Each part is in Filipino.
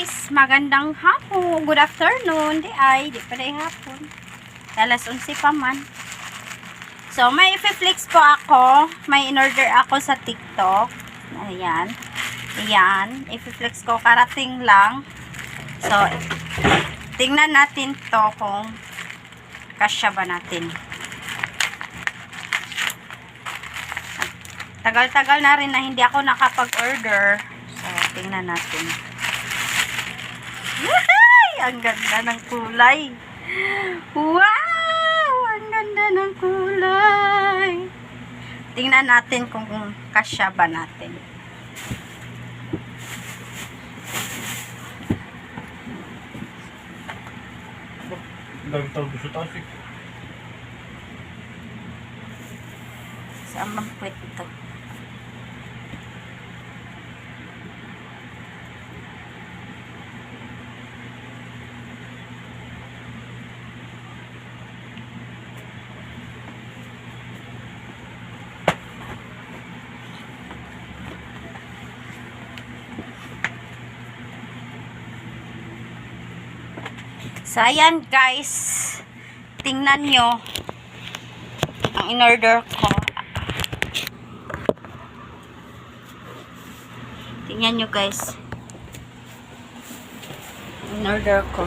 guys, magandang hapon. Good afternoon. Di ay, di pa hapon. Alas 11 pa man. So, may flex po ako. May in-order ako sa TikTok. Ayan. Ayan. I-flex ko. Karating lang. So, tingnan natin to kung kasya ba natin. Tagal-tagal na rin na hindi ako nakapag-order. So, tingnan natin. Ang ganda ng kulay. Wow! Ang ganda ng kulay. Tingnan natin kung kasya ba natin. Dami gusto tayo eh. Saan puwet ito? So, ayan guys. Tingnan nyo ang in-order ko. Tingnan nyo guys. In-order ko.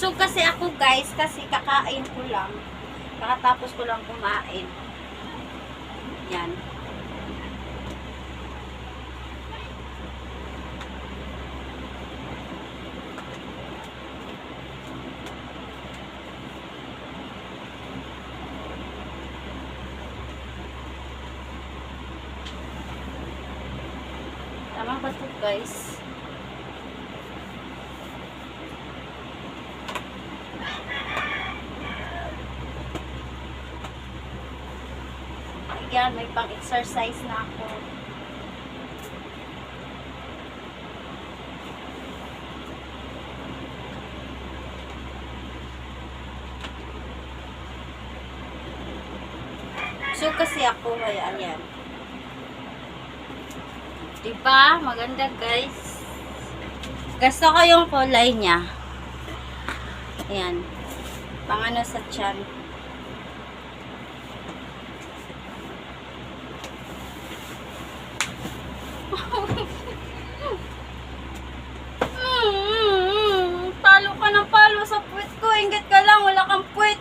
Busog kasi ako guys kasi kakain ko lang. Kakatapos ko lang kumain. Yan. Tama ba ito guys? Ayan, may pang-exercise na ako. So, kasi ako, kaya ayan. Diba? Maganda, guys. Gusto ko yung kulay niya. Ayan. Pang ano sa tiyan. Mm, Palo ka ng palo sa puwit ko. Ingit ka lang, wala kang puwit.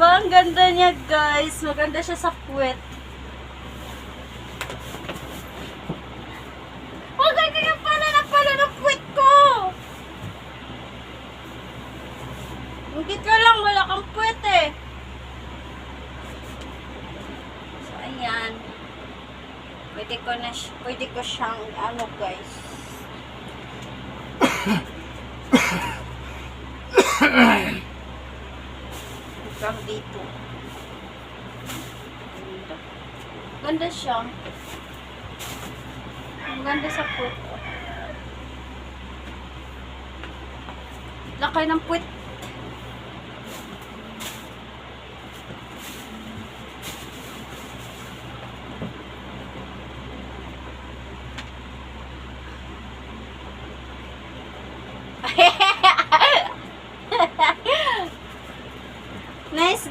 Diba? Ang ganda niya, guys. Maganda siya sa puwit. Huwag ka kaya pala na pala ng puwit ko. Ingit ka lang, wala kang puwit eh. So, ayan. Pwede ko na, pwede ko siyang, ano guys. Hanggang dito. Ganda. Ganda siya. Ang ganda sa puwet. Lakay ng puwet.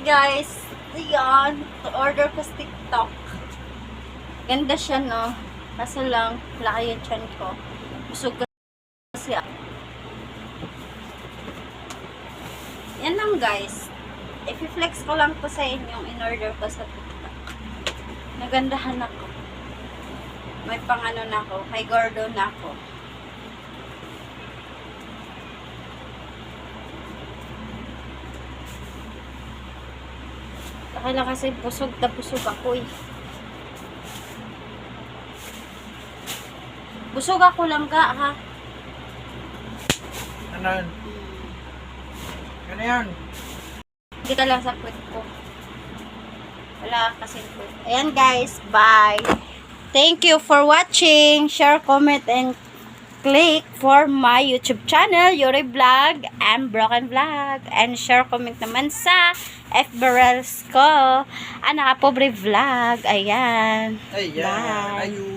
Guys. Ayan. Order ko sa TikTok. Ganda siya no. Kaso lang, laki yung chan ko. Busog kasi ako. Yan lang guys. I-flex ko lang po sa inyo in-order ko sa TikTok. Nagandahan ako. May pang ano na ako. May gordo na ako. Laki lang kasi busog na busog ako eh. Busog ako lang ka ha. Ano yun? Ano yan? Hindi ka lang sa puwet ko. Wala kasi puwet. Ayan guys, bye. Thank you for watching. Share, comment, and click for my YouTube channel, Yuri Vlog and Broken Vlog. And share, comment naman sa FB Reels ko. Anak, pobre vlog. Ayan. Ayan. Bye. Ayun.